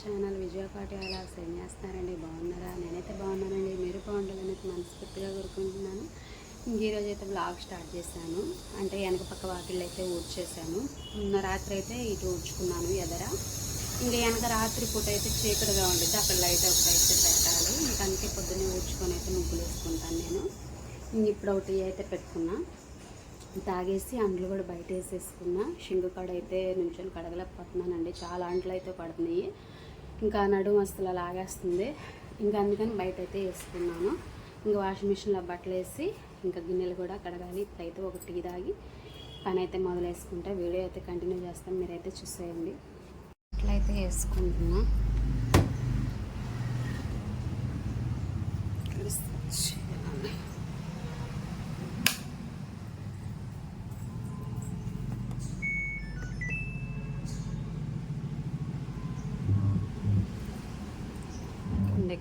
Channel విజయపాటి అలా send చేస్తున్నారండి. బాగున్నారా? నేనైతే బాగున్నానండి. మీరు బాగుండాలని మనస్ఫూర్తిగా కోరుకుంటున్నాను. ఈరోజు అయితే బ్లాగ్ స్టార్ట్ చేశాను. అంటే వెనక పక్క వాకిళ్ళు అయితే ఊడ్చేసాను నిన్న రాత్రి అయితే ఇటు ఊడ్చుకున్నాను ఎదర. ఇంకా వెనక రాత్రి పూట అయితే చీకటిగా ఉండేది అక్కడ లైట్ ఒకటి అయితే పెట్టాలి. ఇంకా అందుకే పొద్దున్నే ఊడ్చుకొని అయితే ముగ్గులు వేసుకుంటాను నేను. ఇంక ఇప్పుడు ఒకటి అయితే పెట్టుకున్నా. తాగేసి అంట్లు కూడా బయట వేసేసుకున్నా. షింగు కాడ అయితే నుంచొని కడగలేకపోతున్నానండి. చాలా అంట్లు అయితే పడుతున్నాయి. ఇంకా నడుము అసలు లాగేస్తుంది ఇంకా అందుకని బయట అయితే వేసుకున్నాను. ఇంకా వాషింగ్ మిషన్లో బట్టలు వేసి ఇంకా గిన్నెలు కూడా కడగాలి. ఇప్పుడైతే ఒక టీ తాగి పని అయితే మొదలేసుకుంటే. వీడియో అయితే కంటిన్యూ చేస్తాం. మీరైతే చూసేయండి. అట్లయితే వేసుకుంటున్నా.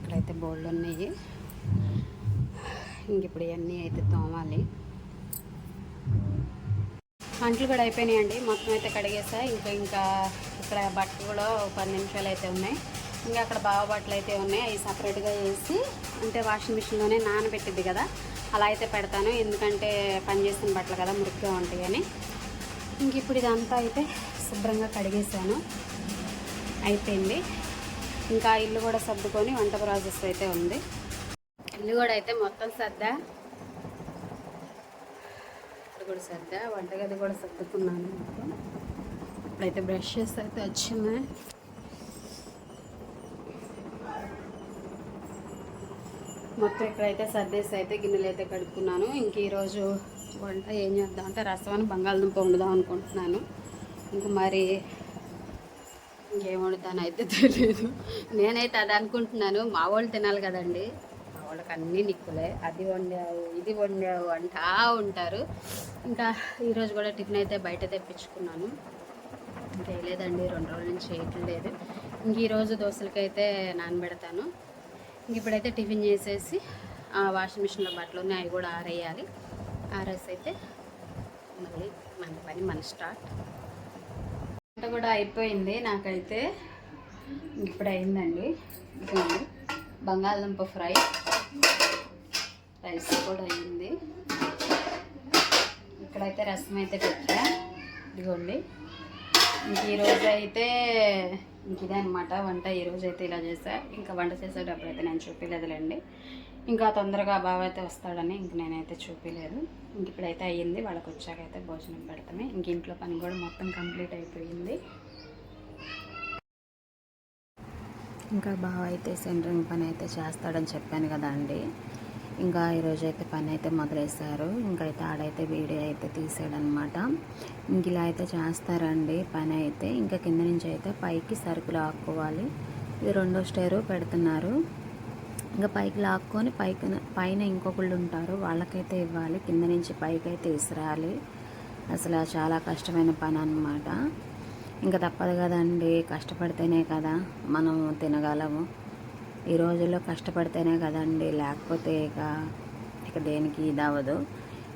ఇంకా ఇక్కడైతే ఉన్నాయి. ఇంక ఇప్పుడు ఇవన్నీ అయితే తోమాలి. అంట్లు కూడా అయిపోయినాయండి. మొత్తం అయితే కడిగేసా. ఇంకా ఇంకా ఇక్కడ బట్టలు కూడా ఒక పది నిమిషాలు అయితే ఉన్నాయి. ఇంకా అక్కడ బావ బట్టలు అయితే ఉన్నాయి. అవి సపరేట్గా వేసి అంటే వాషింగ్ మిషన్లోనే నానబెట్టింది కదా. అలా అయితే పెడతాను. ఎందుకంటే పని చేసిన బట్టలు కదా మురికిగా ఉంటాయి అని ఇంక ఇప్పుడు ఇదంతా అయితే శుభ్రంగా కడిగేసాను. అయిపోయింది. ఇంకా ఇల్లు కూడా సర్దుకొని వంట ప్రాసెస్ అయితే ఉంది. ఇల్లు కూడా అయితే మొత్తం సర్దా. ఇక్కడ కూడా సర్దా. వంటగది కూడా సర్దుకున్నాను మొత్తం. ఇప్పుడైతే బ్రషెస్ అయితే వచ్చింది మొత్తం ఇక్కడైతే సర్దేసి అయితే గిన్నెలు అయితే కడుక్కున్నాను. ఇంక ఈరోజు వంట ఏం చేద్దాం అంటే రసం అని బంగాళదుంప వండుదాం అనుకుంటున్నాను. ఇంక మరి ఇంకేం వండుతాను అయితే తెలియదు నేనైతే అది అనుకుంటున్నాను. మా వాళ్ళు తినాలి కదండి. మా వాళ్ళకి అన్నీ నిక్కులే. అది వండావు ఇది వండావు అంటా ఉంటారు. ఇంకా ఈరోజు కూడా టిఫిన్ అయితే బయట తెప్పించుకున్నాను. ఇంకా లేదండి రెండు రోజుల నుంచి చేయట్లేదు ఇంక ఈరోజు దోశలకైతే నానబెడతాను. ఇంక ఇప్పుడైతే టిఫిన్ చేసేసి వాషింగ్ మిషన్లో బట్టలు ఉన్నాయి అవి కూడా ఆరేయాలి. ఆరేసి అయితే మళ్ళీ మన పని మన స్టార్ట్. వంట కూడా అయిపోయింది నాకైతే. ఇప్పుడు అయిందండి బంగాళదుంప ఫ్రై. రైస్ కూడా అయింది ఇక్కడైతే రసం అయితే పెట్టా. ఇదిగోండి. ఇంక ఈరోజు అయితే ఇంక ఇదే అనమాట వంట ఈరోజు అయితే ఇలా చేసా. ఇంకా వంట చేసేటప్పుడు అయితే నేను చూపించలేదులేండి ఇంకా తొందరగా బావ అయితే వస్తాడని ఇంక నేనైతే చూపించలేదు ఇంక ఇప్పుడైతే అయ్యింది. వాళ్ళకి వచ్చాకైతే భోజనం పెడతామే. ఇంక ఇంట్లో పని కూడా మొత్తం కంప్లీట్ అయిపోయింది. ఇంకా బావ అయితే సెంటరింగ్ పని అయితే చేస్తాడని చెప్పాను కదా అండి. ఇంకా ఈరోజు అయితే పని అయితే మొదలేశారు. ఇంకైతే ఆడైతే వీడియో అయితే తీసాడనమాట. ఇంక ఇలా అయితే చేస్తారండి పని అయితే. ఇంకా కింద నుంచి అయితే పైకి సరుకులు ఆక్కోవాలి ఇది రెండో స్టేరు పెడుతున్నారు. ఇంకా పైకి లాక్కొని పైకి పైన ఇంకొకళ్ళు ఉంటారు. వాళ్ళకైతే ఇవ్వాలి. కింద నుంచి పైకి అయితే విసిరాలి. అసలు చాలా కష్టమైన పని అన్నమాట. ఇంకా తప్పదు కదండి. కష్టపడితేనే కదా మనం తినగలము. ఈ రోజుల్లో కష్టపడితేనే కదండి. లేకపోతే ఇక ఇక దేనికి ఇది అవ్వదు.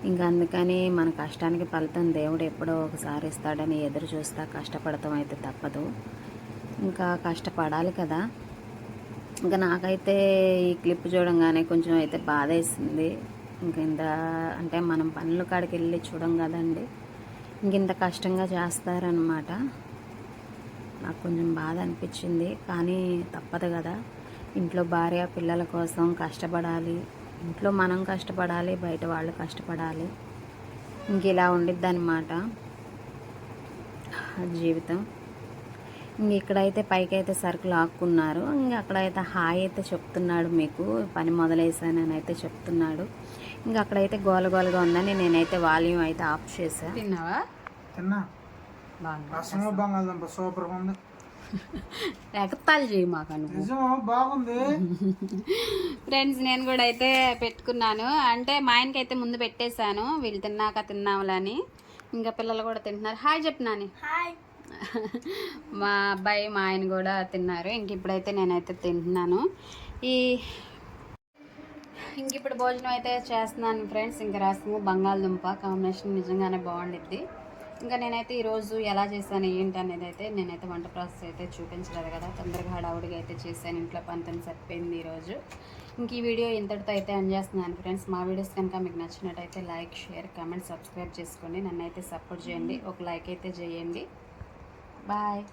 ఇంకా అందుకని మన కష్టానికి ఫలితం దేవుడు ఎప్పుడో ఒకసారి ఇస్తాడని ఎదురు చూస్తా కష్టపడతాం అయితే తప్పదు. ఇంకా కష్టపడాలి కదా. ఇంకా నాకైతే ఈ క్లిప్ చూడంగానే కొంచెం అయితే బాధ వేసింది ఇంక ఇంత అంటే మనం పనుల కాడికి వెళ్ళి చూడం కదండి. ఇంక ఇంత కష్టంగా చేస్తారనమాట నాకు కొంచెం బాధ అనిపించింది. కానీ తప్పదు కదా. ఇంట్లో భార్య పిల్లల కోసం కష్టపడాలి. ఇంట్లో మనం కష్టపడాలి బయట వాళ్ళు కష్టపడాలి. ఇంక ఇలా ఉండిద్ది అనమాట జీవితం. ఇంక ఇక్కడైతే పైకి అయితే సరుకులు ఆక్కున్నారు. ఇంక అక్కడైతే హాయ్ అయితే చెప్తున్నాడు మీకు. పని మొదలేసానని అయితే చెప్తున్నాడు. ఇంక అక్కడైతే గోల గోలగా ఉందని నేనైతే వాల్యూమ్ అయితే ఆఫ్ చేసా తిన్నావా? తిన్నా. బంగాళదుంప సూపర్ ఉంది. ఎగతాలు చేయి మాకు బాగుంది. ఫ్రెండ్స్ నేను కూడా అయితే పెట్టుకున్నాను. అంటే మా ఆయనకి అయితే ముందు పెట్టేశాను. వీళ్ళు తిన్నాక తిన్నాములని ఇంకా పిల్లలు కూడా తింటున్నారు. హాయ్ చెప్పినాని మా అబ్బాయి మా ఆయన కూడా తిన్నారు. ఇంక ఇప్పుడైతే నేనైతే తింటున్నాను. ఈ ఇంక ఇప్పుడు భోజనం అయితే చేస్తున్నాను ఫ్రెండ్స్. ఇంకా రసము బంగాళదుంప కాంబినేషన్ నిజంగానే బాగుండిద్ది. ఇంకా నేనైతే ఈరోజు ఎలా చేశాను ఏంటి అనేది అయితే నేనైతే వంట ప్రాసెస్ అయితే చూపించలేదు కదా. తొందరగా హడావుడిగా అయితే చేశాను. ఇంట్లో పనితో సరిపోయింది ఈరోజు. ఇంక ఈ వీడియో ఇంతటితో అయితే ఎండ్ చేస్తున్నాను ఫ్రెండ్స్. మా వీడియోస్ కనుక మీకు నచ్చినట్టయితే లైక్ షేర్ కమెంట్ సబ్స్క్రైబ్ చేసుకోండి. నన్ను అయితే సపోర్ట్ చేయండి. ఒక లైక్ అయితే చేయండి. Bye.